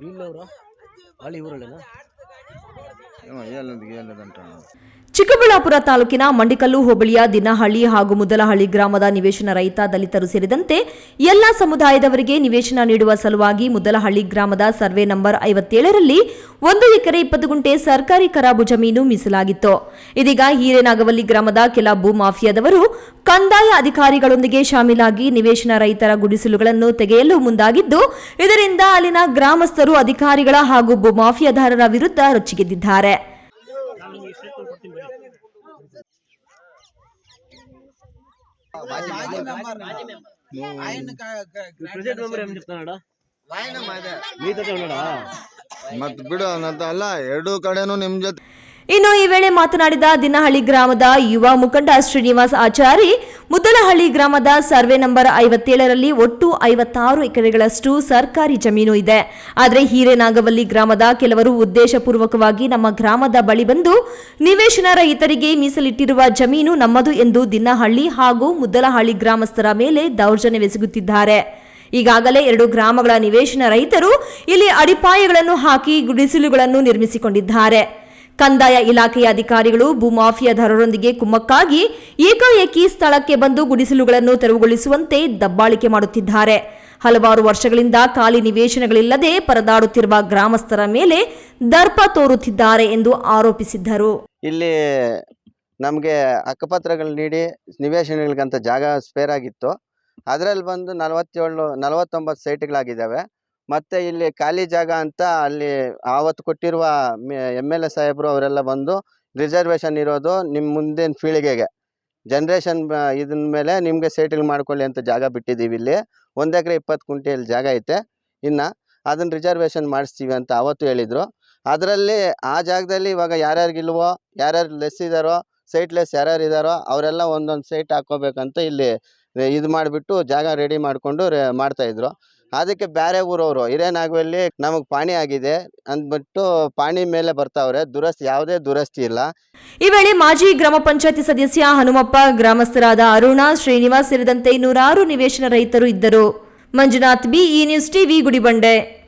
వీళ్ళెవరా వాళ్ళు ఈ ಚಿಕ್ಕಬಳ್ಳಾಪುರ ತಾಲೂಕಿನ ಮಂಡಿಕಲ್ಲು, ಹೋಬಳಿಯ ದಿನಹಳ್ಳಿ ಹಾಗೂ ಮುದಲಹಳ್ಳಿ ಗ್ರಾಮದ ನಿವೇಶನ ರೈತ ದಲಿತರು ಸೇರಿದಂತೆ ಎಲ್ಲ ಸಮುದಾಯದವರಿಗೆ ನಿವೇಶನ ನೀಡುವ ಸಲುವಾಗಿ ಮುದಲಹಳ್ಳಿ ಗ್ರಾಮದ ಸರ್ವೆ ನಂಬರ್ ಐವತ್ತೇಳರಲ್ಲಿ ಒಂದು ಎಕರೆ ಇಪ್ಪತ್ತು ಗುಂಟೆ ಸರ್ಕಾರಿ ಕರಾಬು ಜಮೀನು ಮೀಸಲಾಗಿತ್ತು. ಇದೀಗ ಹಿರೇನಾಗವಲ್ಲಿ ಗ್ರಾಮದ ಕೆಲ ಭೂ ಮಾಫಿಯಾದವರು ಕಂದಾಯ ಅಧಿಕಾರಿಗಳೊಂದಿಗೆ ಶಾಮೀಲಾಗಿ ನಿವೇಶನ ರೈತರ ಗುಡಿಸಲುಗಳನ್ನು ತೆಗೆಯಲು ಮುಂದಾಗಿದ್ದು, ಇದರಿಂದ ಅಲ್ಲಿನ ಗ್ರಾಮಸ್ಥರು, ಅಧಿಕಾರಿಗಳ ಹಾಗೂ ಭೂ ಮಾಫಿಯಾದಾರರ ವಿರುದ್ಧ ರೊಚ್ಚಿಗೆದ್ದಿದ್ದಾರೆ. ಮತ್ ಬಿಡು ಅಲ್ಲ ಎರಡು ಕಡೆನೂ ನಿಮ್ ಜೊತೆ ಇನ್ನು ಈ ವೇಳೆ ಮಾತನಾಡಿದ ದಿನಹಳ್ಳಿ ಗ್ರಾಮದ ಯುವ ಮುಖಂಡ ಶ್ರೀನಿವಾಸ್ ಆಚಾರಿ, ಮುದ್ದಲಹಳ್ಳಿ ಗ್ರಾಮದ ಸರ್ವೆ ನಂಬರ್ ಐವತ್ತೇಳರಲ್ಲಿ ಒಟ್ಟು ಐವತ್ತಾರು ಎಕರೆಗಳಷ್ಟು ಸರ್ಕಾರಿ ಜಮೀನು ಇದೆ. ಆದರೆ ಹಿರೇನಾಗವಲ್ಲಿ ಗ್ರಾಮದ ಕೆಲವರು ಉದ್ದೇಶಪೂರ್ವಕವಾಗಿ ನಮ್ಮ ಗ್ರಾಮದ ಬಳಿ ಬಂದು ನಿವೇಶನ ರೈತರಿಗೆ ಮೀಸಲಿಟ್ಟಿರುವ ಜಮೀನು ನಮ್ಮದು ಎಂದು ದಿನಹಳ್ಳಿ ಹಾಗೂ ಮುದ್ದಲಹಳ್ಳಿ ಗ್ರಾಮಸ್ಥರ ಮೇಲೆ ದೌರ್ಜನ್ಯವೆಸಗುತ್ತಿದ್ದಾರೆ ಈಗಾಗಲೇ ಎರಡು ಗ್ರಾಮಗಳ ನಿವೇಶನ ರೈತರು ಇಲ್ಲಿ ಅಡಿಪಾಯಗಳನ್ನು ಹಾಕಿ ಗುಡಿಸಿಲುಗಳನ್ನು ನಿರ್ಮಿಸಿಕೊಂಡಿದ್ದಾರೆ. ಕಂದಾಯ ಇಲಾಖೆಯ ಅಧಿಕಾರಿಗಳು ಭೂಮಾಫಿಯಾದಾರರೊಂದಿಗೆ ಕುಮ್ಮಕ್ಕಾಗಿ ಏಕಾಏಕಿ ಸ್ಥಳಕ್ಕೆ ಬಂದು ಗುಡಿಸಲುಗಳನ್ನು ತೆರವುಗೊಳಿಸುವಂತೆ ದಬ್ಬಾಳಿಕೆ ಮಾಡುತ್ತಿದ್ದಾರೆ. ಹಲವಾರು ವರ್ಷಗಳಿಂದ ಖಾಲಿ ನಿವೇಶನಗಳಿಲ್ಲದೆ ಪರದಾಡುತ್ತಿರುವ ಗ್ರಾಮಸ್ಥರ ಮೇಲೆ ದರ್ಪ ತೋರುತ್ತಿದ್ದಾರೆ ಎಂದು ಆರೋಪಿಸಿದ್ದರು. ಇಲ್ಲಿ ನಮಗೆ ಅಕ್ಕಪತ್ರಗಳು ನೀಡಿ ನಿವೇಶನಗಳಿಗಂತ ಜಾಗ ಸ್ಪೇರ್ ಆಗಿತ್ತು. ಅದರಲ್ಲಿ ಬಂದು ನಲವತ್ತೇಳು, ನಲವತ್ತೊಂಬತ್ತು ಸೈಟ್ಗಳಾಗಿದ್ದಾವೆ ಮತ್ತು ಇಲ್ಲಿ ಖಾಲಿ ಜಾಗ ಅಂತ ಅಲ್ಲಿ ಆವತ್ತು ಕೊಟ್ಟಿರುವ ಎಂ ಎಲ್ ಎ ಸಾಹೇಬರು ಅವರೆಲ್ಲ ಬಂದು ರಿಸರ್ವೇಶನ್ ಇರೋದು ನಿಮ್ಮ ಮುಂದಿನ ಪೀಳಿಗೆಗೆ. ಜನ್ರೇಷನ್ ಇದನ್ ಮೇಲೆ ನಿಮಗೆ ಸೆಟಲ್ ಮಾಡ್ಕೊಳ್ಳಿ ಅಂತ ಜಾಗ ಬಿಟ್ಟಿದ್ದೀವಿ ಇಲ್ಲಿ. ಒಂದು ಎಕರೆ ಇಪ್ಪತ್ತು ಕುಂಟೆಯಲ್ಲಿ ಜಾಗ ಐತೆ. ಇನ್ನು ಅದನ್ನು ರಿಸರ್ವೇಶನ್ ಮಾಡಿಸ್ತೀವಿ ಅಂತ ಅವತ್ತು ಹೇಳಿದರು. ಅದರಲ್ಲಿ ಆ ಜಾಗದಲ್ಲಿ ಇವಾಗ ಯಾರ್ಯಾರಿಗಿಲ್ವೋ ಯಾರ್ಯಾರು ಲೆಸ್ ಇದ್ದಾರೋ ಸೈಟ್ ಲೆಸ್ ಯಾರ್ಯಾರು ಇದ್ದಾರೋ ಅವರೆಲ್ಲ ಒಂದೊಂದು ಸೈಟ್ ಹಾಕ್ಕೋಬೇಕಂತ ಇಲ್ಲಿ ಇದು ಮಾಡಿಬಿಟ್ಟು ಜಾಗ ರೆಡಿ ಮಾಡಿಕೊಂಡು ಮಾಡ್ತಾಯಿದ್ರು ಅದಕ್ಕೆ ಬೇರೆ ಊರವರು. ಹಿರೇನಾಗವಲ್ಲಿ ನಮಗೆ ಪಾಣಿ ಆಗಿದೆ ಅಂದ್ಬಿಟ್ಟು ಪಾಣಿ ಮೇಲೆ ಬರ್ತಾವ್ರೆ. ದುರಸ್ತಿ, ಯಾವುದೇ ದುರಸ್ತಿ ಇಲ್ಲ. ಈ ವೇಳೆ ಮಾಜಿ ಗ್ರಾಮ ಪಂಚಾಯತಿ ಸದಸ್ಯ ಹನುಮಪ್ಪ, ಗ್ರಾಮಸ್ಥರಾದ ಅರುಣ, ಶ್ರೀನಿವಾಸ್ ಸೇರಿದಂತೆ ನೂರಾರು ನಿವೇಶನ ರೈತರು ಇದ್ದರು. Manjunath B E news TV Gudibande.